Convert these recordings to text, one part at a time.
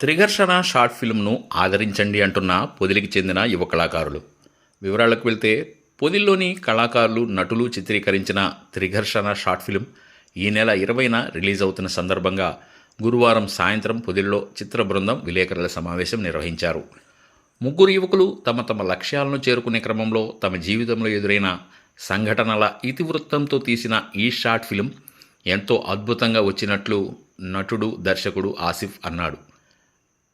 త్రిఘర్షణ short ఫిల్మ్ను ఆదరించండి అంటున్న పొదిలికి చెందిన యువ కళాకారులు. వివరాలకు వెళ్తే పొదిల్లోని కళాకారులు నటులు చిత్రీకరించిన త్రిఘర్షణ షార్ట్ ఫిల్మ్ ఈ నెల ఇరవైన రిలీజ్ అవుతున్న సందర్భంగా గురువారం సాయంత్రం పొదిల్లో చిత్ర బృందం విలేకరుల సమావేశం నిర్వహించారు. ముగ్గురు యువకులు తమ తమ లక్ష్యాలను చేరుకునే క్రమంలో తమ జీవితంలో ఎదురైన సంఘటనల ఇతివృత్తంతో తీసిన ఈ షార్ట్ ఫిల్మ్ ఎంతో అద్భుతంగా వచ్చినట్లు నటుడు దర్శకుడు ఆసిఫ్ అన్నాడు.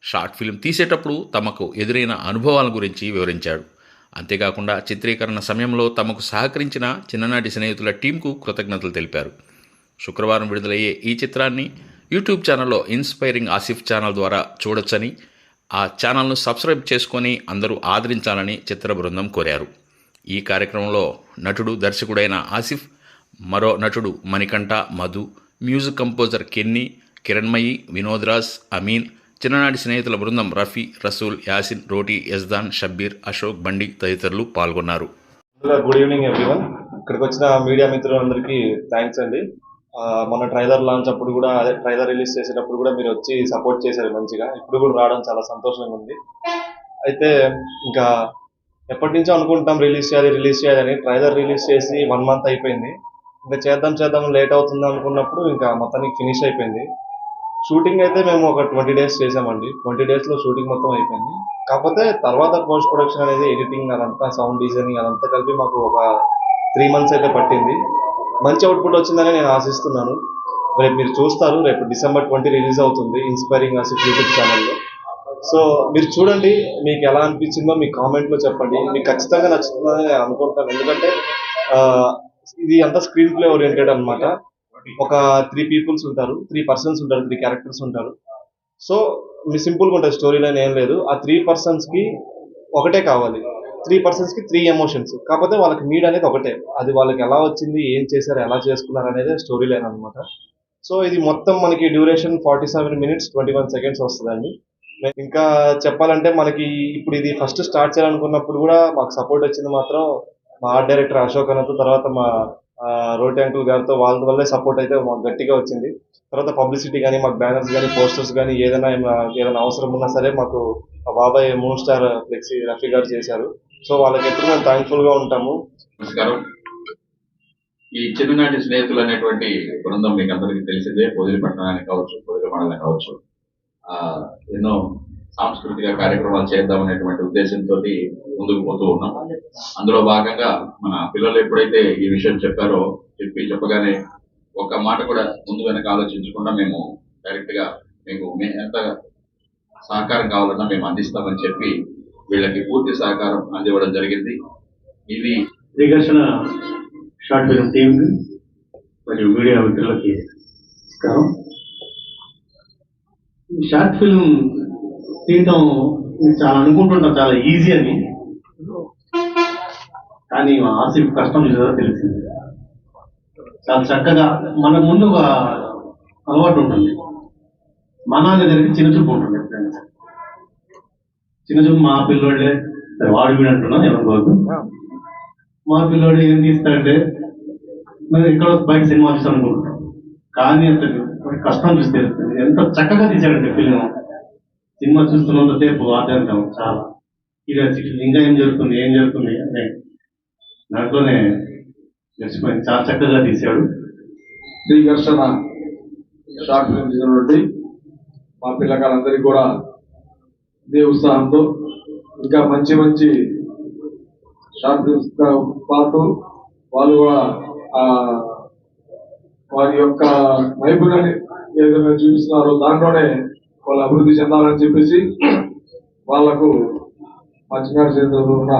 షార్ట్ ఫిల్మ్ తీసేటప్పుడు తమకు ఎదురైన అనుభవాల గురించి వివరించాడు. అంతేకాకుండా చిత్రీకరణ సమయంలో తమకు సహకరించిన చిన్ననాటి స్నేహితుల టీంకు కృతజ్ఞతలు తెలిపారు. శుక్రవారం విడుదలయ్యే ఈ చిత్రాన్ని యూట్యూబ్ ఛానల్లో ఇన్స్పైరింగ్ ఆసిఫ్ ఛానల్ ద్వారా చూడొచ్చని ఆ ఛానల్ను సబ్స్క్రైబ్ చేసుకొని అందరూ ఆదరించాలని చిత్ర బృందం కోరారు. ఈ కార్యక్రమంలో నటుడు దర్శకుడైన ఆసిఫ్ మరో నటుడు Manikanta Madhu music composer Kenny Kiranmayi Vinodraj Ameen చిన్ననాటి స్నేహితుల బృందం రఫీ రసూల్ యాసిన్ రోటీ యజ్దాన్ షబ్బీర్ అశోక్ బండి తదితరులు పాల్గొన్నారు. Good evening everyone. ఇక్కడికి వచ్చిన మీడియా మిత్రులందరికీ థ్యాంక్స్ అండి. మన ట్రైలర్ లాంచ్ అప్పుడు కూడా అదే ట్రైలర్ రిలీజ్ చేసేటప్పుడు కూడా మీరు వచ్చి సపోర్ట్ చేశారు మంచిగా. ఇప్పుడు కూడా రావడం చాలా సంతోషంగా ఉంది. అయితే ఇంకా ఎప్పటి నుంచో అనుకుంటాం రిలీజ్ చేయాలి రిలీజ్ చేయాలని ట్రైలర్ రిలీజ్ చేసి వన్ మంత్ అయిపోయింది. ఇంకా చేద్దాం చేద్దాం లేట్ అవుతుంది అనుకున్నప్పుడు ఇంకా మొత్తానికి ఫినిష్ అయిపోయింది. షూటింగ్ అయితే మేము ఒక ట్వంటీ డేస్ చేసామండి ట్వంటీ డేస్లో షూటింగ్ మొత్తం అయిపోయింది. కాకపోతే తర్వాత పోస్ట్ ప్రొడక్షన్ అనేది ఎడిటింగ్ అదంతా సౌండ్ డిజైనింగ్ అదంతా కలిపి మాకు ఒక త్రీ మంత్స్ అయితే పట్టింది. మంచి అవుట్పుట్ వచ్చిందని నేను ఆశిస్తున్నాను. రేపు మీరు చూస్తారు. రేపు డిసెంబర్ ట్వంటీ రిలీజ్ అవుతుంది ఇన్స్పైరింగ్ ఆసిఫ్ యూట్యూబ్ ఛానల్లో సో మీరు చూడండి మీకు ఎలా అనిపించిందో మీ కామెంట్లో చెప్పండి. మీకు ఖచ్చితంగా నచ్చుతుందని నేను అనుకుంటాను. ఎందుకంటే ఇది అంతా స్క్రీన్ ప్లే ఓరియంటెడ్ అనమాట ఒక త్రీ పీపుల్స్ ఉంటారు త్రీ పర్సన్స్ ఉంటారు త్రీ క్యారెక్టర్స్ ఉంటారు. సో మీ సింపుల్గా ఉంటుంది స్టోరీ లైన్ ఏం లేదు. ఆ త్రీ పర్సన్స్కి ఒకటే కావాలి. త్రీ పర్సన్స్కి త్రీ ఎమోషన్స్ కాకపోతే వాళ్ళకి నీడ్ అనేది ఒకటే. అది వాళ్ళకి ఎలా వచ్చింది ఏం చేశారు ఎలా చేసుకున్నారు అనేది స్టోరీ లైన్ అనమాట సో ఇది మొత్తం మనకి duration forty seven minutes twenty one seconds వస్తుందండి. ఇంకా చెప్పాలంటే మనకి ఇప్పుడు ఇది ఫస్ట్ స్టార్ట్ చేయాలనుకున్నప్పుడు కూడా మాకు సపోర్ట్ వచ్చింది మాత్రం మా ఆర్ట్ డైరెక్టర్ అశోక్ అన్నతో తర్వాత మా రోటి అంకుల్ గారితో వాళ్ళ వల్లే సపోర్ట్ అయితే మాకు గట్టిగా వచ్చింది. తర్వాత పబ్లిసిటీ కానీ మాకు బ్యానర్స్ కానీ పోస్టర్స్ కానీ ఏదైనా ఏదైనా అవసరం ఉన్నా సరే మాకు మా బాబాయ్ మూన్ స్టార్ ఫ్లెక్సీ రఫీ గారు చేశారు. సో వాళ్ళకి ఎప్పుడు మేము థ్యాంక్ఫుల్గా ఉంటాము. నమస్కారం. ఈ చిన్ననాటి స్నేహితులు అనేటువంటి బృందం మీకు అందరికీ తెలిసిందే. పొదిలి పట్టణానికి కావచ్చు పొదిలి మండలం కావచ్చు. ఎన్నో సాంస్కృతిక కార్యక్రమాలు చేద్దామనేటువంటి ఉద్దేశంతో ముందుకు పోతూ ఉన్నాం. అందులో భాగంగా మన పిల్లలు ఎప్పుడైతే ఈ విషయం చెప్పారో చెప్పి చెప్పగానే ఒక మాట కూడా ముందు వెనక ఆలోచించకుండా మేము డైరెక్ట్గా మీకు ఎంత సహకారం కావాలన్నా మేము అందిస్తామని చెప్పి వీళ్ళకి పూర్తి సహకారం అందివ్వడం జరిగింది. ఇది శ్రీకృష్ణ షార్ట్ ఫిల్మ్ టీమ్ మరియు మీడియా మిత్రులకి నమస్కారం. షార్ట్ ఫిల్మ్ తీయటం నేను చాలా అనుకుంటుంటాం చాలా ఈజీ అని. కానీ ఆసిఫ్ కష్టం చూసారో తెలిసింది. చాలా చక్కగా మన ముందు ఒక అలవాటు ఉంటుంది. మన దగ్గరికి చిన్న చూపు ఉంటుంది ఎప్పుడైనా చిన్న చూపు మా పిల్లోళ్ళే సరే వాడు వీడు అంటున్నాను ఎవరికోవద్దు మా పిల్లోడు ఏం తీస్తాడంటే మేము ఇక్కడ బయట సినిమా చూస్తాం అనుకుంటాం. కానీ అతను వాడి కష్టం చూసి తెలుస్తుంది ఎంత చక్కగా తీశాడంటే ఫిలిం సినిమా చూస్తున్నంతసేపు ఆటంకం చాలా. క్యూరియాసిటీ ఇంకా ఏం జరుగుతుంది ఏం జరుగుతుంది అనే దాంట్లోనే గడిచిపోయింది చాలా చక్కగా తీశాడు. శ్రీకర్షణ షార్ట్ ఫిల్మ్ తీసినటువంటి మా పిల్లకాయలందరికీ కూడా ఇదే ఉత్సాహంతో ఇంకా మంచి మంచి షార్ట్ ఫిల్మ్స్ పాటు వాళ్ళు కూడా వారి యొక్క నైపుణ్యాన్ని ఏదైనా చూపిస్తున్నారో దాంట్లోనే వాళ్ళు అభివృద్ధి చెందాలని చెప్పేసి వాళ్ళకు మా చేతుల్లో ఉన్న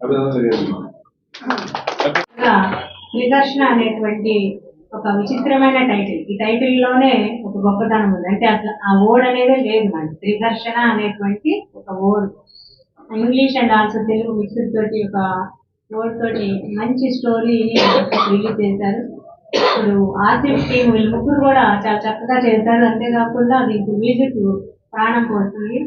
అభినందనలు తెలియజేస్తున్నాను. నిదర్శన అనేటువంటి ఒక విచిత్రమైన టైటిల్. ఈ టైటిల్లోనే ఒక గొప్పతనం ఉంది. అంటే అసలు ఆ ఓడ్ అనేది లేదు మనకి త్రిదర్శన అనేటువంటి ఒక ode English and also Telugu mixed తోటి ఒక ఓడ్ తోటి మంచి స్టోరీని రిలీజ్ చేశారు. ఇప్పుడు ఆర్టిస్ట్ టీం వీళ్ళు ముగ్గురు కూడా చాలా చక్కగా చేశారు. అంతేకాకుండా దీనికి మ్యూజిక్ ప్రాణం పోస్తుంది